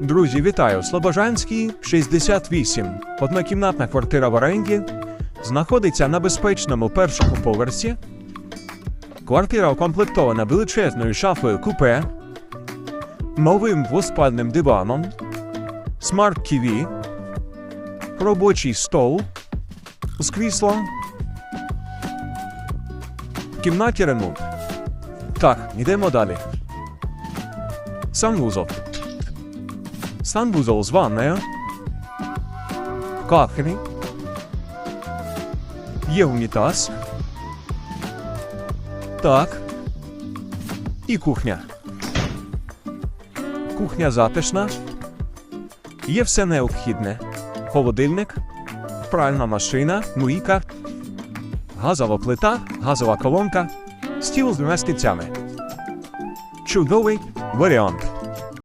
Друзі, вітаю! Слобожанський 68. Однокімнатна квартира в оренді знаходиться на безпечному першому поверсі. Квартира укомплектована величезною шафою купе, новим двоспальним диваном, смарт TV, робочий стол з кріслом. Кімнаті ремонт. Так, йдемо далі. Санвузол. З ванною. Кахлі. Є унітаз. Так. І кухня. Кухня затишна. Є все необхідне. Холодильник, пральна машина, мийка, газова плита, газова колонка, стіл з двома стільцями. Чудовий варіант.